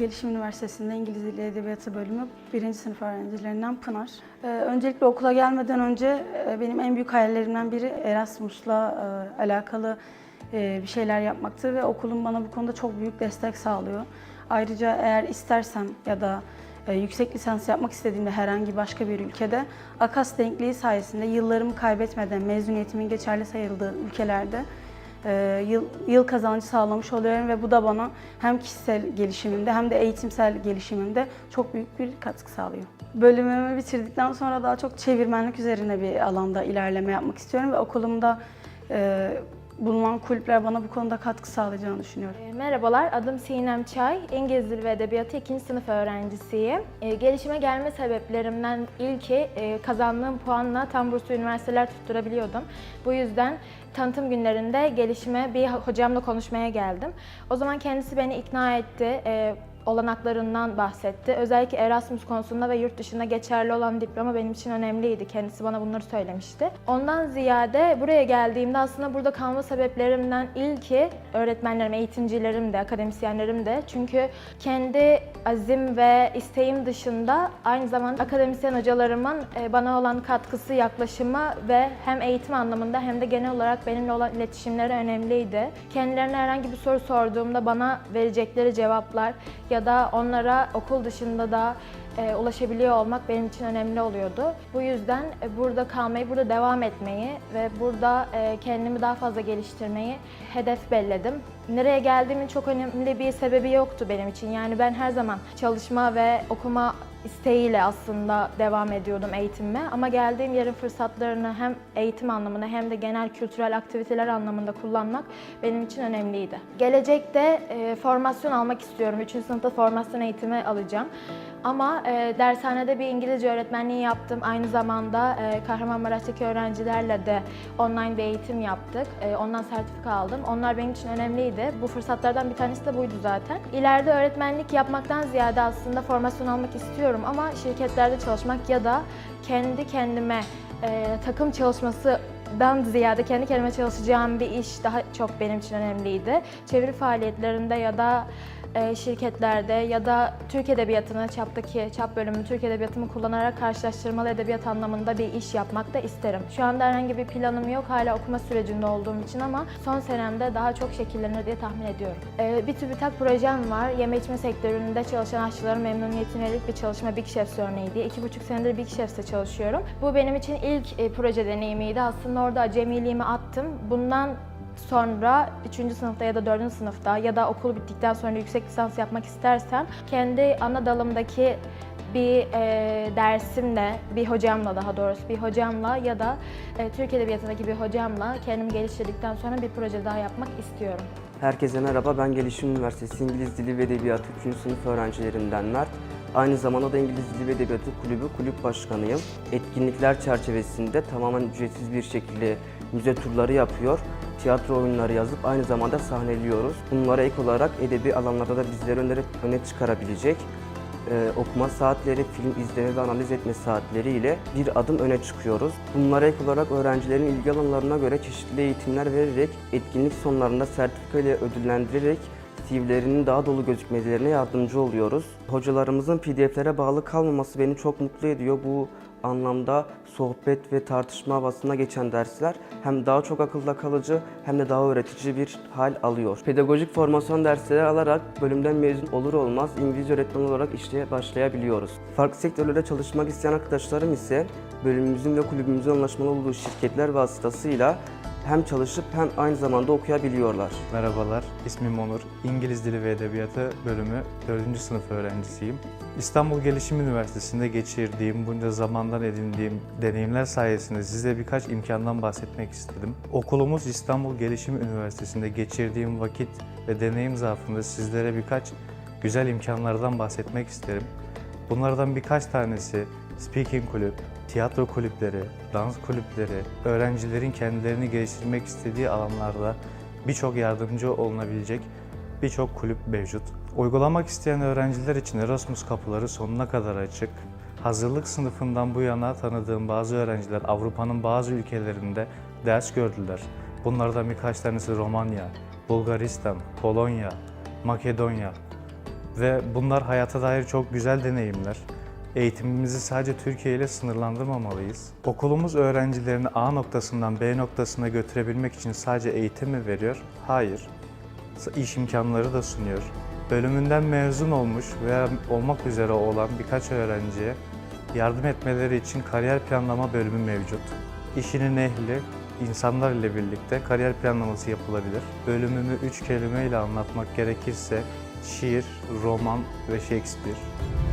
Gelişim Üniversitesi'nde İngiliz Dili Edebiyatı bölümü birinci sınıf öğrencilerinden Pınar. Ee, öncelikle okula gelmeden önce e, benim en büyük hayallerimden biri Erasmus'la e, alakalı e, bir şeyler yapmaktı ve okulum bana bu konuda çok büyük destek sağlıyor. Ayrıca eğer istersem ya da e, yüksek lisans yapmak istediğimde herhangi başka bir ülkede AKAS denkliği sayesinde yıllarımı kaybetmeden mezuniyetimin geçerli sayıldığı ülkelerde e, yıl, yıl kazancı sağlamış oluyorum ve bu da bana hem kişisel gelişimimde hem de eğitimsel gelişimimde çok büyük bir katkı sağlıyor. Bölümümü bitirdikten sonra daha çok çevirmenlik üzerine bir alanda ilerleme yapmak istiyorum ve okulumda e, bulunan kulüpler bana bu konuda katkı sağlayacağını düşünüyorum. E, Merhabalar, adım Sinem Çay. İngiliz Dili ve Edebiyatı 2. sınıf öğrencisiyim. E, gelişime gelme sebeplerimden ilki e, kazandığım puanla tam burslu üniversiteler tutturabiliyordum. Bu yüzden tanıtım günlerinde gelişime bir hocamla konuşmaya geldim. O zaman kendisi beni ikna etti. Olanaklarından bahsetti. Özellikle Erasmus konusunda ve yurt dışında geçerli olan diploma benim için önemliydi. Kendisi bana bunları söylemişti. Ondan ziyade buraya geldiğimde aslında burada kalma sebeplerimden ilki öğretmenlerim, eğitimcilerim de, akademisyenlerim de. Çünkü kendi azim ve isteğim dışında aynı zamanda akademisyen hocalarımın e, bana olan katkısı, yaklaşımı ve hem eğitim anlamında hem de genel olarak benimle olan iletişimleri önemliydi. Kendilerine herhangi bir soru sorduğumda bana verecekleri cevaplar ya da onlara okul dışında da e, ulaşabiliyor olmak benim için önemli oluyordu. Bu yüzden e, burada kalmayı, burada devam etmeyi ve burada e, kendimi daha fazla geliştirmeyi hedef belledim. Nereye geldiğimin çok önemli bir sebebi yoktu benim için. Yani ben her zaman çalışma ve okuma isteğiyle aslında devam ediyordum eğitimime. Ama geldiğim yerin fırsatlarını hem eğitim anlamında hem de genel kültürel aktiviteler anlamında kullanmak benim için önemliydi. Gelecekte e, formasyon almak istiyorum. 3. sınıfta formasyon eğitimi alacağım. Ama e, dershanede bir İngilizce öğretmenliği yaptım. Aynı zamanda e, Kahramanmaraş'taki öğrencilerle de online bir eğitim yaptık. E, ondan sertifika aldım. Onlar benim için önemliydi. Bu fırsatlardan bir tanesi de buydu zaten. İleride öğretmenlik yapmaktan ziyade aslında formasyon almak istiyorum ama şirketlerde çalışmak ya da kendi kendime e, takım çalışmasından ziyade kendi kendime çalışacağım bir iş daha çok benim için önemliydi. Çeviri faaliyetlerinde ya da şirketlerde ya da Türk Edebiyatı'nı, çaptaki çap bölümü Türk Edebiyatı'mı kullanarak karşılaştırmalı edebiyat anlamında bir iş yapmak da isterim. Şu anda herhangi bir planım yok, hala okuma sürecinde olduğum için ama son senemde daha çok şekillenir diye tahmin ediyorum. E, bir TÜBİTAK projem var. Yeme içme sektöründe çalışan aşçıların memnuniyetine yönelik bir çalışma Big Chefs örneği diye. İki buçuk senedir Big Chefs'te çalışıyorum. Bu benim için ilk e, proje deneyimiydi. Aslında orada acemiliğimi attım. Bundan sonra 3. sınıfta ya da 4. sınıfta ya da okul bittikten sonra yüksek lisans yapmak istersem kendi ana dalımdaki bir e, dersimle, bir hocamla daha doğrusu bir hocamla ya da e, Türk Edebiyatı'ndaki bir hocamla kendimi geliştirdikten sonra bir proje daha yapmak istiyorum. Herkese merhaba, ben Gelişim Üniversitesi İngiliz Dili ve Edebiyatı 3. sınıf öğrencilerinden Mert. Aynı zamanda da İngiliz Dili ve Edebiyatı Kulübü kulüp başkanıyım. Etkinlikler çerçevesinde tamamen ücretsiz bir şekilde müze turları yapıyor. Tiyatro oyunları yazıp aynı zamanda sahneliyoruz. Bunlara ek olarak edebi alanlarda da bizleri öne, öne çıkarabilecek e, okuma saatleri, film izleme ve analiz etme saatleri ile bir adım öne çıkıyoruz. Bunlara ek olarak öğrencilerin ilgi alanlarına göre çeşitli eğitimler vererek, etkinlik sonlarında sertifika ile ödüllendirerek CV'lerinin daha dolu gözükmelerine yardımcı oluyoruz. Hocalarımızın PDF'lere bağlı kalmaması beni çok mutlu ediyor. Bu anlamda sohbet ve tartışma havasına geçen dersler hem daha çok akılda kalıcı hem de daha öğretici bir hal alıyor. Pedagojik formasyon dersleri alarak bölümden mezun olur olmaz İngilizce öğretmen olarak işe başlayabiliyoruz. Farklı sektörlerde çalışmak isteyen arkadaşlarım ise bölümümüzün ve kulübümüzün anlaşmalı olduğu şirketler vasıtasıyla hem çalışıp hem aynı zamanda okuyabiliyorlar. Merhabalar, ismim Onur. İngiliz Dili ve Edebiyatı bölümü 4. sınıf öğrencisiyim. İstanbul Gelişim Üniversitesi'nde geçirdiğim, bunca zamandan edindiğim deneyimler sayesinde size birkaç imkandan bahsetmek istedim. Okulumuz İstanbul Gelişim Üniversitesi'nde geçirdiğim vakit ve deneyim zarfında sizlere birkaç güzel imkanlardan bahsetmek isterim. Bunlardan birkaç tanesi speaking kulüp, tiyatro kulüpleri, dans kulüpleri, öğrencilerin kendilerini geliştirmek istediği alanlarda birçok yardımcı olunabilecek birçok kulüp mevcut. Uygulamak isteyen öğrenciler için Erasmus kapıları sonuna kadar açık. Hazırlık sınıfından bu yana tanıdığım bazı öğrenciler Avrupa'nın bazı ülkelerinde ders gördüler. Bunlardan birkaç tanesi Romanya, Bulgaristan, Polonya, Makedonya, Ve bunlar hayata dair çok güzel deneyimler. Eğitimimizi sadece Türkiye ile sınırlandırmamalıyız. Okulumuz öğrencilerini A noktasından B noktasına götürebilmek için sadece eğitim mi veriyor? Hayır. İş imkanları da sunuyor. Bölümünden mezun olmuş veya olmak üzere olan birkaç öğrenciye yardım etmeleri için kariyer planlama bölümü mevcut. İşinin ehli, insanlar ile birlikte kariyer planlaması yapılabilir. Bölümümü üç kelimeyle anlatmak gerekirse şiir, roman ve Shakespeare.